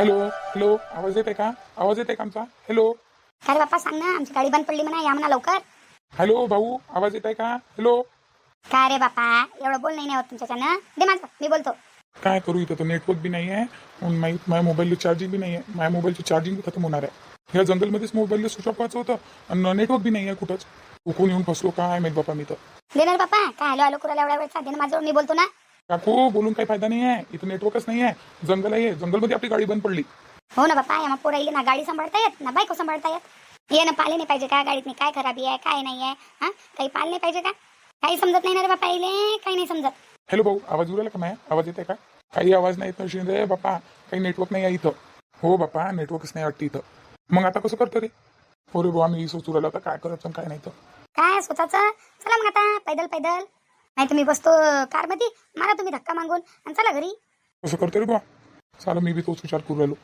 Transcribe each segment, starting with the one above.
Hello hello आवाज येत आहे का? आवाज येत आहे का आमचा? हॅलो अरे बाप्पा सांग ना आमची गाडी बंद पडली म्हणा या म्हणा लवकर. हॅलो भाऊ आवाज येत आहे का? हॅलो काय रे बापा एवढं बोल नाही होत तुमच्याच्यानं. दे माझं मी बोलतो. काय करू इथं तर नेटवर्क बी नाही आहे. आणि माही माझ्या मोबाईलला चार्जिंग बी नाही आहे. माझ्या मोबाईलची चार्जिंग बी खतम होणार आहे. ह्या जंगलमध्येच मोबाईलला स्विच ऑफ व्हायचं होतं. आणि नेटवर्क बी नाही आहे कुठंच. उकून येऊन फसलो काय माहीत बापा मी तर. दे ना रे बापा काय हॅलो हॅलो करायला एवढ्या वेळ दे ना माझ्यावर मी बोलतो ना. काकू बोलून काही फायदा नाही आहे इथं नेटवर्कच नाही आहे जंगल आहे. जंगलमध्ये आपली गाडी बंद पडली. हो ना बापा या पोरं येईल ना गाडी सांभाळता येत ना बायको सांभाळता येत. ये ना पाले नाही पाहिजे का गाडीत काय खराबी आहे काय नाही आहे? हा? काही पाल नाही पाहिजे का? काही समजत नाही ना रे बापा येईल काही नाही समजत. हॅलो भाऊ आवाज राहिला का माझ्या आवाज येते का? काही आवाज नाही येत नशीन रे बापा. काही नेटवर्क नाही आहे इथं. हो बापा नेटवर्कच नाही वाटतं इथं. मग आता कसं करतो रे? हो रे भाऊ आम्ही सोचू राहिलो आता काय करायचं आणि काय नाही तर काय स्वतःचं? चला मग आता पैदल पैदल. नाही तुम्ही बसतो कारमध्ये. मारा तुम्ही धक्का मागून आणि चला घरी. कसं करतो रे बा चालेल मी बी तोच विचार करू राहिलो.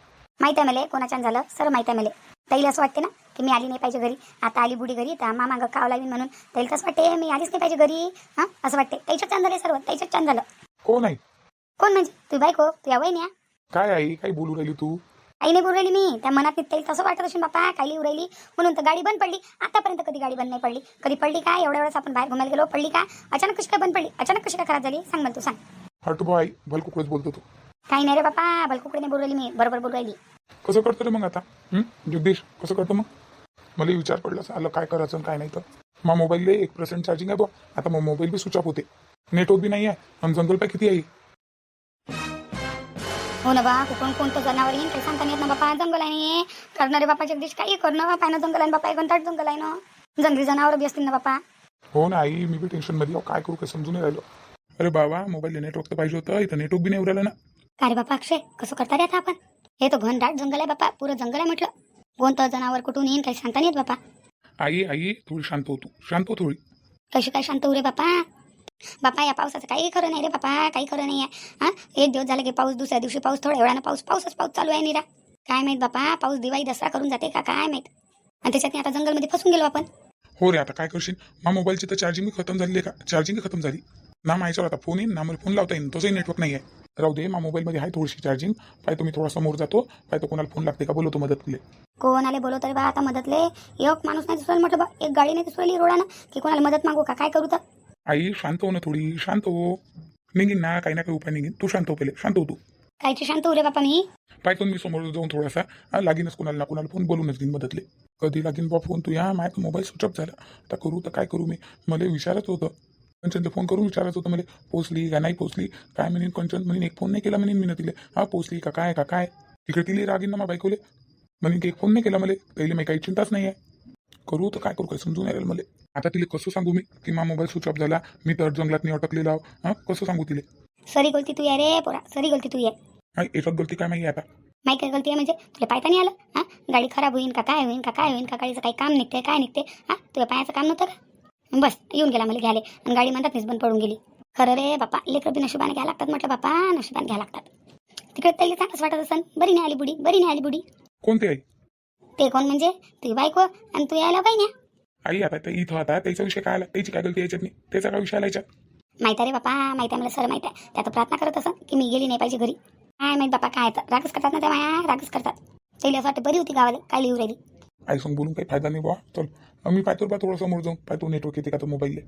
माहिती आहे मला कोणाच्यानं झालं? सर माहिती आहे मला. ताईला असं वाटते ना की मी आली नाही पाहिजे घरी. आता आली बुडी घरी तर मामा ग काव लावीन म्हणून. ताईला कसं वाटते मी आलीच नाही पाहिजे घरी. हां? असं वाटते. त्याच्यात छान झाले सर्व त्याच्यात छान झालं. हो नाही कोण म्हणजे? तू बायको? तू या वहिनी काय आई काय बोलू राहिली तू? आई नाही बोलू राहिली मी त्या मनात ताईल तसं वाटत असेल बापा काही राहिली म्हणून तर गाडी बंद पडली. आतापर्यंत कधी गाडी बंद नाही पडली? कधी पडली का एवढ्या वेळेस आपण बाहेर घुमायला गेलो पडली का? अचानक कशी काय बंद पडली? अचानक कशी काय खराब झाली? सांग मला तू सांग. हटू आई भलकुकडच बोलतो तू. काही नाही रे बापा बलकुकडे नाही मी बरोबर बोलू राहिली. कसं करतो रे मग आता? जगदीश कसं करतो मग? मला विचार पडला आलं काय करायचं काय नाही तर. मग मोबाईलला एक पर्सेंट चार्जिंग आहे बा आता मग मोबाईल बी स्विच ऑफ होते. नेटवर्क बी नाही आहे आणि जंगल पाय किती आहे? हो ना बा कुठून कोणतं जनावर येईन काही सांगता येत ना बापा. जंगल आहे करणारे बापा जगदीश काही करणं बापा. ना जंगल आहे बापा. कोणताच जंगल आहे ना. जंगली जनावर बी असतील ना बापा. हो ना आई मी बी टेन्शनमध्ये. काय करू काय समजून राहिलो. अरे बाबा मोबाईलला नेटवर्क तर पाहिजे होतं. इथं नेटवर्क बी नाही उरायला ना. का रे बापा अक्षय? कसं करता रे आता आपण? हे तर घनदाट जंगल आहे बापा. पुरं जंगल आहे म्हटलं. कोणतं जनावर कुठून येईन काही सांगता नाही येत बापा. आई आई थोडी शांत हो तू. शांत हो थोडी. कशी काय शांत हो रे बापा? बापा या पावसाचं काही खरं नाही रे बापा काही खरं नाही आहे. हा? एक दिवस झाला की पाऊस दुसऱ्या दिवशी पाऊस थोड्या वेळानं पाऊस पाऊसच पाऊस चालू आहे निरा. काय माहीत बापा पाऊस दिवाळी दसरा करून जाते का? काय माहीत? आणि त्याच्यात आता जंगलमध्ये फसून गेलो आपण. हो रे आता काय करशील? मा मोबाईलची तर चार्जिंग खतम झाली का? चार्जिंग खतम झाली. ना माझ्यावर आता फोन येईन ना मला फोन लावता येईन. तसंही नेटवर्क नाही आहे राहू दे मा मोबाईलमध्ये आहे थोडीशी चार्जिंग पाय तुम्ही थोडा समोर जातो. पाय तो कोणाला फोन लागते का बोलतो मदत केले कोण आले बोलव तरी बा आता मदतले? एक माणूस नाही दिसला म्हटलं बा एक गाडी नाही दिसली रोडानं. की कोणाला मदत मागू का? काय करू तर? आई शांत हो ना थोडी शांत हो. निघीन ना काही ना काही उपाय निघीन. तू शांत हो पहिले. शांत हो तू. कायची शांत हो रे बापा मी. पाय मी समोर जाऊन थोडासा हा, लागीनच कोणाला ना कोणाला फोन बोलूनच घेईन मदतले. कधी लागीन बा फोन तू? या माझ्या मोबाईल स्विच ऑफ झाला. आता करू तर काय करू मी? मला विचारत होतं. कंचनला फोन करून विचारत होतं मला पोचली का नाही पोचली काय म्हणेन कंचन? म्हणेन एक फोन नाही केला म्हणेन मी तिले हा पोचली का? काय का काय? तिकडे तिले रागीन ना मा बायकोले. म्हणेन की एक फोन नाही केला मला. त्याला मी काही चिंताच नाही आहे करू तर काय करू? काय समजून राहिलं मला. आता तिला कसं सांगू मी? की मा मोबाईल स्विच ऑफ झाला मी तर जंगलात नाही अटकलेला आहो. हा? कसं सांगू तिले? सरी गलती तू ये रे पोरा सरी गलती तू ये गलती काय माहिती आता? माहिती काय गलती आहे म्हणजे? तुला पायता नाही आलं? हा? गाडी खराब होईन का काय होईन का काय होईन का गाडीचं काही काम निघते काय निघते हा? तुला पायाचं काम नव्हतं का? बस येऊन गेला मला घ्यायला. आणि गाडी म्हणतात बंद पडून गेली. खरं रे बापा लेकर बी नशिबाने घ्यायला लागतात म्हटलं बापा नशिबाने घ्यायला लागतात. तिकडे त्याला चांगलंच वाटत असन. बरी नाही आली बुडी बरी नाही आली बुडी. कोणते आई? ते कोण म्हणजे? तुझी बायको आणि तू यायला पाहिजे आई आता ते इथं आता त्याचा विषय काय आला? त्याची काय गलती याच्यात नाही? त्याचा काय विषय आला याच्यात? माहिती रे बापा माहिती आहे मला सर माहिती आहे. त्यात प्रार्थना करत असं की मी गेली नाही पाहिजे घरी. काय माहीत बापा काय तर रागच करतात ना त्या माया रागच करतात. त्याला असं वाटतं बरी होती गावाला काय लिहू राहिली. आई संग बोलून काही फायदा नाही बा चल. मी पाहतो बा थोडं समोर जाऊन. पाहतो नेटवर्क येते का तो मोबाईलले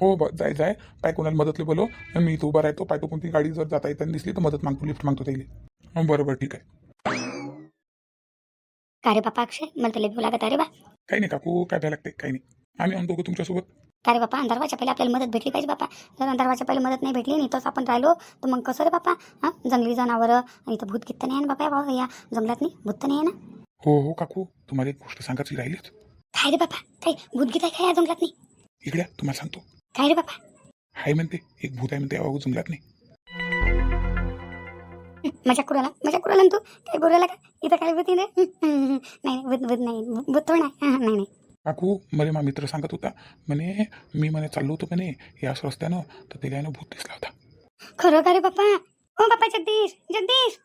हो बा जाय जाय. पाय कोणाला मदतले बोलो मी इथं उभा राहतो पाहतो कोणती गाडी जर जाता येताना दिसली तर मदत मागतो लिफ्ट मागतो त्याला. हं, बरं बरं ठीक आहे. का रे बापा अक्षय? मला तर बोला लागत अरे बा. काही नाही काकू काय भ्या लागते काही नाही. आम्ही आणतो का तुमच्यासोबत का रे बापा? अंधारवाच्या पहिले आपल्याला मदत भेटली पाहिजे बापा. जर अंधारवाच्या पहिले मदत नाही भेटली नाही तसं आपण राहिलो तर मग कसं रे बापा? हां? जंगली जनावरं आणि इथं भूत कित्त नाही आहे ना बापा भाऊ या जंगलात नाही? भूत तर नाही आहे ना? हो हो काकू. तुम्हाला एक गोष्ट सांगायची राहिलीच. काय रे बापा? काय भूतगीत आहे काय या जंगलात नाही? इकड्या तुम्हाला सांगतो. काय रे बापा? हाय म्हणते एक भूत आहे म्हणते अहो जंगलात नाही. मजा कुराला मजा कुराला तू. काय बोलायला का? इथं काय भूत नाही? नाही भूत भूत नाही. भूत थोडं नाही नाही नाही. काकू मला मा मित्र सांगत होता. म्हणे मी म्हणे चाललो होतो म्हणे याच रस्त्यानं तर त्याला आहे ना भूत दिसला होता. खरं का रे बापा हो बापा जगदीश जगदीश!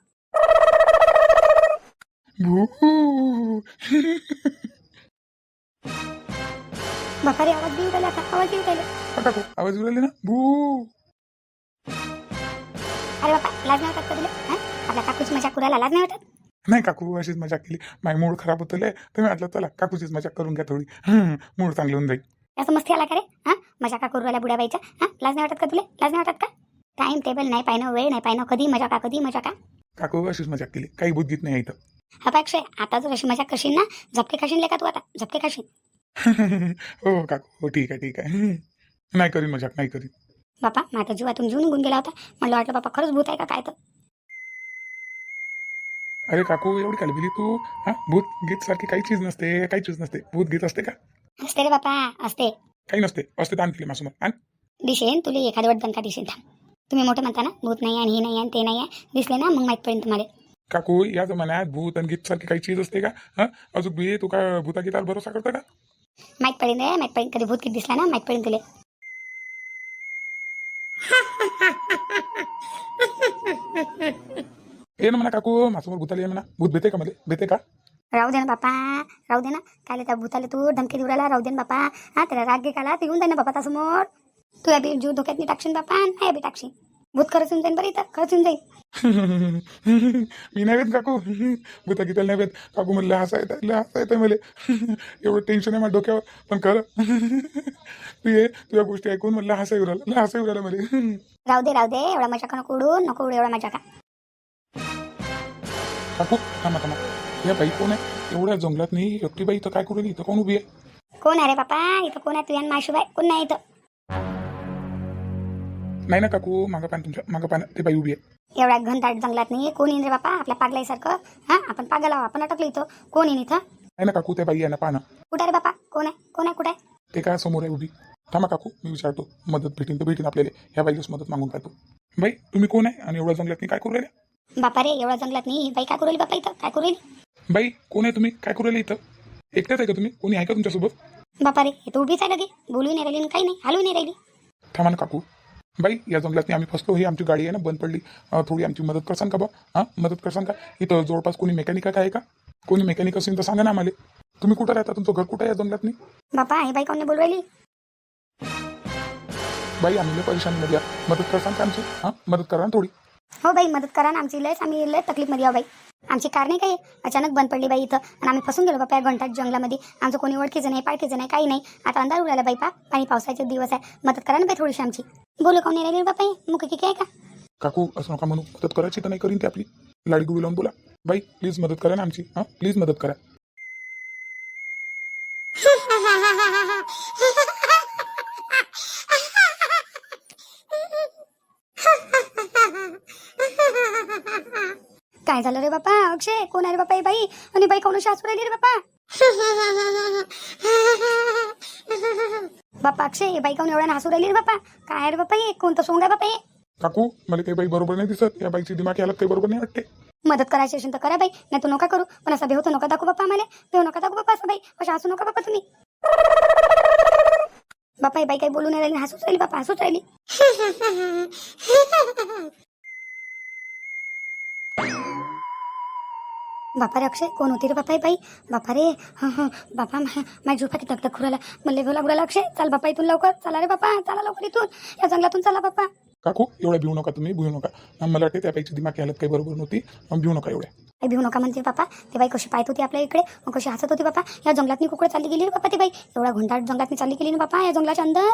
बापा रे आवाज येऊ राहिला आता. आवाज येऊ राहिला. काकू आवाज येऊ राहिले ना? भू! अरे बापा लाज नाही का तुला? आपल्या काकूची मजा कुराला लाज नाही वाटत नाही काकू अशीच मजाक केली. माय मूड खराब होतले तर मी म्हटलं चला काकूचीच मजाक करून घ्या थोडी. मूड चांगलं होऊन जाईल. असं मस्ती आला का रे? हा? मजा का करू राहिल्या बुड्या बाईच्या हा? लाज नाही वाटत का तुला? लाज नाही वाटत का? टाइम टेबल नाही पाहिनं वेळ नाही पाहिनं कधी मजा का कधी मजा का? काकू अशीच मजाक केली. काही बुद्धीत नाही इथं. हा अक्षय आता जर अशी मजा करशील ना? झपके खाशील ले का तू आता? झपके खाशील. हो काकू. हो ठीक आहे ठीक आहे. नाही करीन मजाक नाही करीन. बापा माझ्या जीवातून जीव निघून गेला होता. म्हणलं वाटलं बापा खरंच भूत आहे का काय तर? अरे काकू एवढी काय बिली तू? हा? भूत गीत सारखी काही चीज नसते काही चीज नसते. भूत गीत असते का? असते रे बापा असते. काही नसते. असते आणखी मासुमत आण. दिसेन तुला एखाद्या वाट दणका दिसेन थांब. तुम्ही मोठे म्हणता ना भूत नाही आणि हे नाही आणि ते नाही आहे. दिसले ना मग माहीत पडेल तुम्हाला. काकू या जमान्यात भूत आणि गीत सारखी काही चीज असते का? हा? अजून बी तू का भूता गीतावर भरोसा करता का? माहीत पडेल रे माहीत पडेल कधी भूत किती दिसला ना माहीत पडेल तुला. ये ना म्हणा काकू माझ्यासमोर भूताला ये म्हणा भूत भेटे का मध्ये भेटे का? राहू दे ना बापा राहू दे ना. काय त्या भूताला तू धमकी देऊ राहिला? राहू दे ना बापा. हा त्याला राग काला तू येऊन जाईन ना बापा समोर तू या बी जीव धोक्यात नाही टाकशील बापा नाही बी टाकशील. भूत खरंच येऊन जाईन बरं इथं खरंच येऊन जाईल मी नाही भेट काकू. भूता गीताला नाही भेट. काकू म्हणलं हसा येतं लय हसा येतं मला. एवढं टेन्शन आहे माझ्या डोक्यावर पण खरं. तू ये तुझ्या गोष्टी ऐकून म्हणलं हसा येऊ राहिला हसा येऊ राहिला मला. राहू दे राहू दे एवढा मजा का नको उडू नको उडू एवढा मजा का काकू थांबा थांबा. या बाई कोण आहे? एवढ्या जंगलात नाही एकटी बाई इथं काय करू इथं कोण उभी आहे? कोण आहे रे बापा? इथं कोण आहे? तुझ्या माशिबाई कोण नाही इथं? नाही ना काकू मागं पान तुमच्या मागं पान ते बाई उभी आहे. एवढ्या घनदाट जंगलात नाही कोण येईन रे बापा? आपल्या पागलाईसारखं? हा? आपण पागल आहो आपण अटकलो इथं. कोण येईन इथं? नाही ना काकू त्या बाई आहे ना पानं कुठे रे बापा? कोण आहे? कोण आहे? कुठे आहे? ते काय समोर आहे उभी? थांबा काकू मी विचारतो. मदत भेटीन तर भेटीन आपल्याला. ह्या बाईलाच मदत मागून पाहतो बाई तुम्ही कोण आहे? आणि एवढ्या जंगलात मी काय करू राहिले बापा रे एवढ्या जंगलात नाही बाई काय करू राहिली बापा इथं? काय करू राहिली? बाई कोण आहे तुम्ही? काय करू राहिले इथं? एकट्याच आहे का तुम्ही? कोणी आहे का तुमच्यासोबत? बापा रे हे तर उभीच आहे लगे. बोलू नाही राहिली आणि काही नाही. हलू नाही राहिली. थांबा ना काकू. बाई या जंगलात आम्ही फसलो. ही आमची गाडी आहे ना बंद पडली. अं, थोडी आमची मदत करसान का बा? हां? मदत करसान का? इथं जवळपास कोणी मेकॅनिक आहे का? कोणी मेकॅनिक असेल तर सांगा ना आम्हाला. तुम्ही कुठं राहता? तुमचं घर कुठं आहे या जंगलात बापा ही बाई कोण बोलू राहिली? बाई आम्ही लय परेशानीमध्ये आहे. मदत करसान का आमची? हां? मदत करा ना थोडी. हो बाई मदत करा ना आमची. लयच आम्ही लय तकलीफमध्ये आहो बाई. आमची कार नाही काही अचानक बंद पडली बाई इथं. आणि आम्ही फसून गेलो बापा या घंटाट जंगलामध्ये. आमचं कोणी ओळखीचं नाही पाळखीचं नाही काही नाही. आता अंधार उडाला बाई पा. पाणी पावसाचे दिवस आहे. मदत करा ना बाई थोडीशी आमची. बोलू कोणी नाही राहिली बापा मुख की काय का? काकू असं नका म्हणू. मदत करायची तर नाही करीन ते आपली. लाडी गुडी लावून बोला. बाई प्लीज मदत करा ना आमची. हां? प्लीज मदत करा. काय झालं रे बापा? अक्षय कोण आहे रे बापा ही बाई? आणि बाई कोण शासू राहिली रे बापा? बापा अक्षय ही बाई कोण एवढ्या हसू राहिली रे बापा? काय रे बापा हे? कोणतं सोंग आहे बापा हे? काकू मला काही बाई बरोबर नाही दिसत. या बाईची दिमाग याला काही बरोबर नाही वाटते. मदत करायची असेल तर करा बाई नाही तू नका करू. पण असा भेव तर नका दाखवू बापा आम्हाला. भेव नका दाखवू बापा असं बाई. अशा हसू नका बापा तुम्ही. बापा ही बाई काही बोलू नाही राहिली हसूच राहिली बापा हसूच राहिली. बापा रे अक्षय कोण होती रे बापा बाई बापा रे हं, हं, बापा मा- माझ्या झोपा किती धकधक खुराला मला भेव लागू राहिला अक्षय चल बापा इथून लवकर चला रे बापा चला लवकर इथून या जंगलातून चला बापा काकू एवढ्या भिवू नका तुम्ही भिवू नका मला वाटते त्या बाईची दिमाग हालत काही बरोबर नव्हती भिवू नका एवढ्या काही भिवू नका म्हणते बापा ते बाई कशी पाहत होती आपल्या इकडे मग कशी हसत होती बापा या जंगलातनी कुकडे चालली गेली रे बापा ती बाई एवढा घंटाट जंगलातनी चालली गेली ना बापा या जंगलाच्या अंदर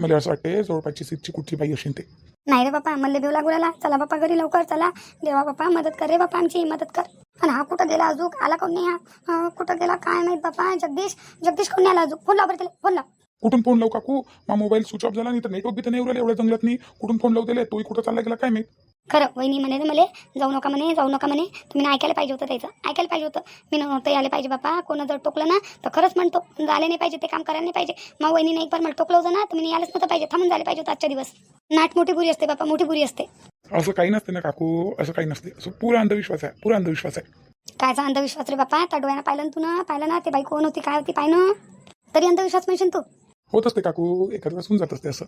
मला असं वाटते जवळपासची सीटची कुठची बाई असेल ते नाही रे बापा मला भेव लागू राहिला चला बापा घरी लवकर चला. देवा बापा मदत कर रे बापा आमची मदत कर. आणि हा कुठं गेला अजून आला कोण नाही हा? कुठं गेला काय माहीत बापा? जगदीश जगदीश कोण आला अजून फोन लाव त्याला फोन लाव. कुठून फोन लावू काकू? मा मोबाईल स्विच ऑफ झाला नाही तर नेटवर्क बी तर नाही उरलं एवढ्या जंगलात नाही कुठून फोन लावू दिले तोही कुठं चालला गेला काय माहीत? खरं वहिनी म्हणे मला जाऊ नका म्हणे जाऊ नका म्हणे. तुम्ही ऐकायला पाहिजे होतं त्याचं. ऐकायला पाहिजे होतं. मी नव्हतं यायला पाहिजे बापा. कोण जर टोकलं ना तर खरंच म्हणतो. झाले नाही पाहिजे ते काम करायला नाही पाहिजे. मग वहिनीने एक बार मला टोकलं होतं ना तुम्ही यायलाच नव्हतं पाहिजे. थांबून झाले पाहिजे होतं आजच्या दिवस. नाट मोठी बुरी असते बापा मोठी बुरी असते. असं काही नसते ना काकू असं काही नसते. असं पुरा अंधविश्वास आहे पुरा अंधविश्वास आहे. कायचा अंधविश्वास रे बापा? त्या डोळ्यानं पाहिलं ना तू ना? पाहिलं ना? ते बाई कोण होती काय होती पाय ना? तरी अंधविश्वास म्हणशील तू. होत असते काकू एखाद वेळेस होऊन जात असते असं.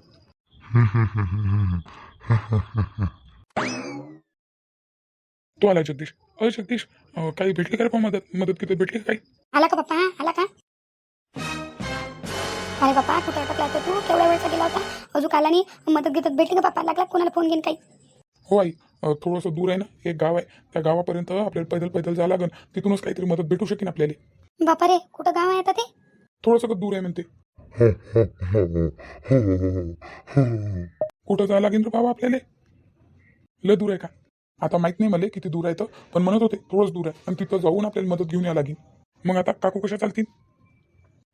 तो आला जगदीश. अरे जगदीश अं, काही भेटली का रे मदत? मदत किती भेटली का काही? आला का बापा? आला का? अरे बापा कुठे अटकला होता तू? केवढ्या वेळचा गेला होता? अजून आला नाही. मदत घेतात भेटली का बापा लागला कोणाला फोन घेऊन काही? हो आई थोडंसं दूर आहे ना. एक गाव आहे. त्या गावापर्यंत आपल्याला पैदल पैदल जावं लागेल तिथूनच काहीतरी मदत भेटू शकेन आपल्याला. बापा रे कुठं गाव आहे आता ते? थोडंसं दूर आहे म्हणते. कुठं जावं लागेल रे बाबा आपल्याला? लय दूर आहे का? आता माहीत नाही मला किती दूर आहे तर पण म्हणत होते थोडंच दूर आहे. पण तिथं जाऊन आपल्याला मदत घेऊन यावं लागेल मग आता काकू कशा चालतील?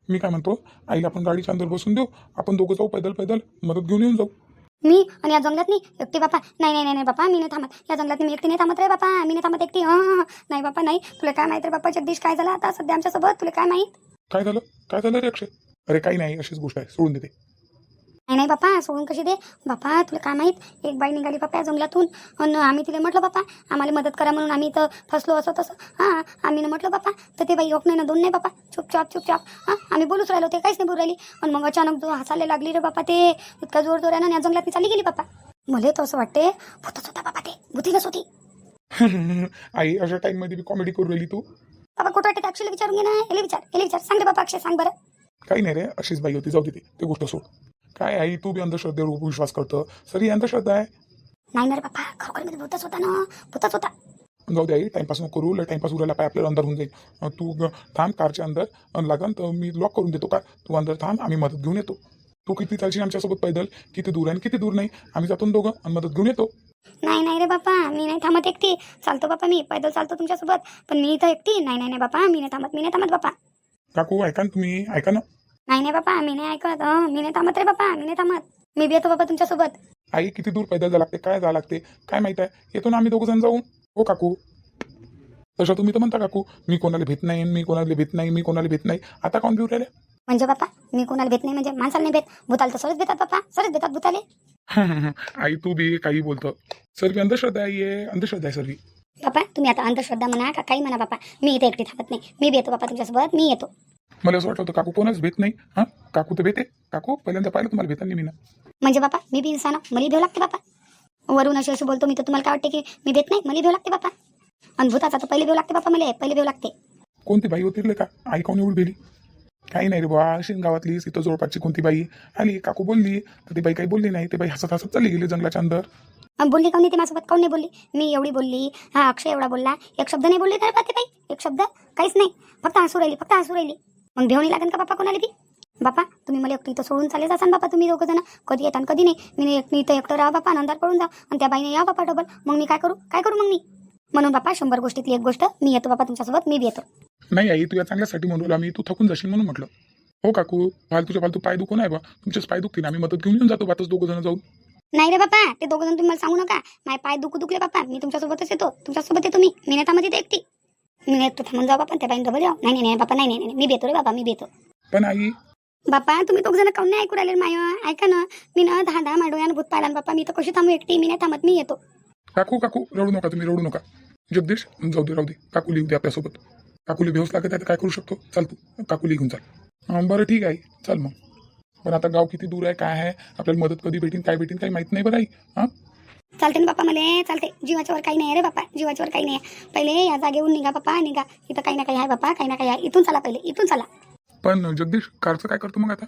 मी काय म्हणतो आईला आपण गाडीच्या अंदर बसून देऊ आपण दोघं जाऊ पैदल पैदल मदत घेऊन येऊन जाऊ. मी आणि या जंगलात नाही एकटी बापा. नाही नाही नाही नाही बापा मी नाही थांबत. या जंगलात मी एकटी नाही थांबत रे बापा. मी नाही थांबत एकटी. हं. नाही बापा नाही. तुला काय माहिती रे बापा जगदीश काय झालं? आता सध्या आमच्यासोबत तुला काय माहीत? काय झालं? काय झालं रे अक्षय? अरे काही नाही अशीच गोष्ट आहे. सोडून देते नाही नाही बापा सोडून कशी दे? बापा तुला काय माहीत? एक बाई निघाली बापा या जंगलातून. आणि आम्ही तिला म्हटलं बापा आम्हाला मदत करा म्हणून आम्ही इथं फसलो असं तसं. हां आम्ही ना म्हटलं बापा तर ते बाई एक नाही ना दोन नाही बापा. चुपचाप चुपचाप हां आम्ही बोलूच राहिलो ते काहीच नाही बोलू राहिली. आणि मग अचानक हसायला लागली रे बापा ते इतका जोर जोरानं या जंगलात चालली गेली बापा. मला तर असं वाटते भूतच होता बापा ते भूतीलच होती. आई अशा टाइममध्ये बी कॉमेडी करू राहिली तू? बाबा कुठं वाटते अक्षयला विचारून घे ना. विचार याला विचार. सांग रे बापा अक्षय सांग बरं. काही नाही रे अशीच बाई होती जाऊ दे ते. ते गोष्ट सोड. काय आई तू बी अंधश्रद्धेवर विश्वास करतो? सरी अंधश्रद्धा आहे? नाही ना रे बापा खरोखरमध्ये भूतच होता ना. भूतच होता. जाऊ दे आई टाइमपास नको करू लय टाइमपास उरायला पाय आपल्याला अंदर होऊन जाईल. तू ग- थांब कारच्या अंदर. अन् लागन तर मी लॉक करून देतो का? तू अंदर थांब आम्ही मदत घेऊन येतो. तू किती चालशील आमच्यासोबत पैदल? किती दूर आहे आणि किती दूर नाही? आम्ही जातो ना दोघं आणि मदत घेऊन येतो. नाही नाही रे बापा मी नाही थांबत एकटी. चालतो बापा मी पैदल चालतो तुमच्यासोबत. पण मी इथं एकटी. नाही नाही नाही बापा मी नाही थांबत मी नाही थांबत बापा. काकू ऐका ना तुम्ही ऐका ना. नाही नाही बापा मी नाही ऐकत. हं, मी नाही थांबत रे बापा मी नाही थांबत. मी बी येतो बाबा तुमच्यासोबत. आई किती दूर पैदल जावं लागते? काय जावं लागते? काय माहीत आहे? येतो ना आम्ही दोघं जण जाऊन. हो काकू. तसं तुम्ही तर म्हणता काकू मी कोणाला भेट नाही मी कोणाला भेट नाही मी कोणाला भेट नाही. आता कोण भिऊ राहिले? म्हणजे बापा मी कोणाला भेट नाही म्हणजे माणसाला नाही भेट. भूताला तर सरच भेटतात बापा. सरच भेटतात भूताले. आई तू बी काही बोलतो. सर्वी अंधश्रद्धा आई आहे अंधश्रद्धा आहे सर्वी. बापा तुम्ही आता अंधश्रद्धा म्हणा का काही म्हणा बापा. मी इथे एकटी थांबत नाही. मी बी येतो बापा तुमच्यासोबत. मी येतो. मला असं वाटलं होतं काकू कोणाच भेट नाही. हां काकू तर भेटे काकू पहिल्यांदा पाहिलं तुम्हाला भेटांनी मी ना. म्हणजे बापा मी बी इंसान आहे, मला भेव लागते बापा. वरून अशी अशी बोलतो मी तर तुम्हाला काय वाटते की मी भेट नाही? मला भेव लागते बापा. आणि भूताचा तर पहिले भेव लागते बापा मला पहिले भेव लागते. कोणती बाई होती रे का? आई कोण एवढी भेली काही नाही रे बा अशी गावातली इथं जवळपासची कोणती बाई आली काकू बोलली तर ती बाई काही बोलली नाही ते बाई हसत हसत चालली गेली जंगलाच्या अंदर. अन बोलली काऊन नाही? ती माझ्यासोबत काऊन नाही बोलली? मी एवढी बोलली हा अक्षय एवढा बोलला एक शब्द नाही बोलली तर बाकी बाई? एक शब्द काहीच नाही. फक्त हसू राहिली फक्त हसू राहिली. मग भेवणी लागेल का बापा कोणाला बी? बापा तुम्ही मला एकटी इथं सोडून चालले जासान बापा तुम्ही दोघं जण. कधी येतात कधी नाही. मी एक मी इथं एकटं राहा बापा नंतर पडून जा. आणि त्या बाईने या बापा डबल. मग मी काय करू? काय करू मग मी? म्हणून बापा शंभर गोष्टीतली एक गोष्ट मी येतो बापा तुमच्यासोबत मी बी येतो. नाही आई तू या चांगल्यासाठी म्हणू राहिलो आम्ही तू थकून जाशील म्हणून म्हटलं. हो काकू फालतूच्या फालतू पाय दुखून आहे बा. तुमचेच पाय दुखतील. आम्ही मदत घेऊन येऊन जातो बातच दोघं जण जाऊन. नाही रे बापा ते दोघं जण तुम्ही मला सांगू नका. माझे पाय दुखू दुखले बापा. मी तुमच्यासोबतच येतो. तुमच्यासोबत येतो मी. मी नाही थांबत इथे एकटी. मी नाही एकटं थांबून जाऊ बापा त्या बाईने डबल नाही नाही नाही बापा नाही नाही नाही मी बेतो रे बाबा मी बेतो पण आई बापा तुम्ही दोघ जण काऊन नाही ऐकू राहिले माय ऐका ना मी ना दहा दहा मांडोयानं भूत पाहिला बापा मी तर कशी थांबू एकटी मी नाही थांबत मी येतो काकू काकू रडू नका तुम्ही रडू नका जगदीश जाऊ दे राहू दे काकू लिहू दे आपल्यासोबत काकूला भेवस लागत आहे तर काय करू शकतो चाल तू काकू लिहून चाल अं, बरं ठीक आहे चाल मग पण आता गाव किती दूर आहे काय आहे आपल्याला मदत कधी भेटीन काय भेटीन काही माहीत नाही बरं आई हां चालते ना बापा मला चालते जीवाच्यावर काही नाही रे बापा जीवाच्यावर काही नाही. पहिले या जागेहून निघा बाप्पा निघा. इथं काही ना काही आहे बाप्पा काही ना काही आहे. इथून चला पहिले इथून चला. पण जगदीश कारचं काय करतो मग आता?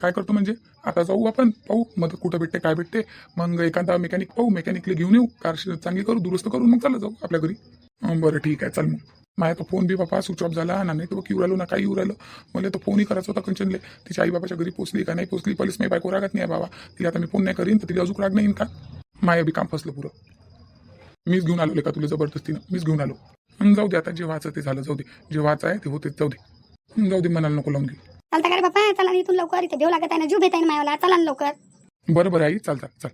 काय करतो म्हणजे? आता जाऊ आपण पाहू. मदत कुठं भेटते काय भेटते? मग एखादा मेकॅनिक पाहू. मेकॅनिकला घेऊन येऊ. कार चांगली करू दुरुस्त करू मग चालत जाऊ आपल्या घरी. अं, बरं ठीक आहे चल मग. माझा तो फोन बी बापा स्विच ऑफ झाला. ना नाही तो येऊ राहिलो ना काही येऊ राहिलो. मला तो फोनही करायचा होता कंचनले. तिच्या आई बाबाच्या घरी पोचली का नाही पोचली? पहिलेच मी बायको रागत नाही आहे बाबा. तिला आता मी फोन नाही करीन तर तिला अजून राग नाही येईन का? माया बी काम फसलं पुरं. मीच घेऊन आलो का तुला जबरदस्तीनं. मीच घेऊन आलो. हं, जाऊ दे आता जे व्हायचं ते झालं. जाऊ दे. जे व्हायचं आहे ते होते जाऊ दे. जाऊ दे मनाला नको लावून घे चालता का रे बापा चला ना इथून लवकर. इथे भेव लागत आहे ना जीव भेट आहे ना मायाला चला ना लवकर. बरं बरं आई. चालतात चाल.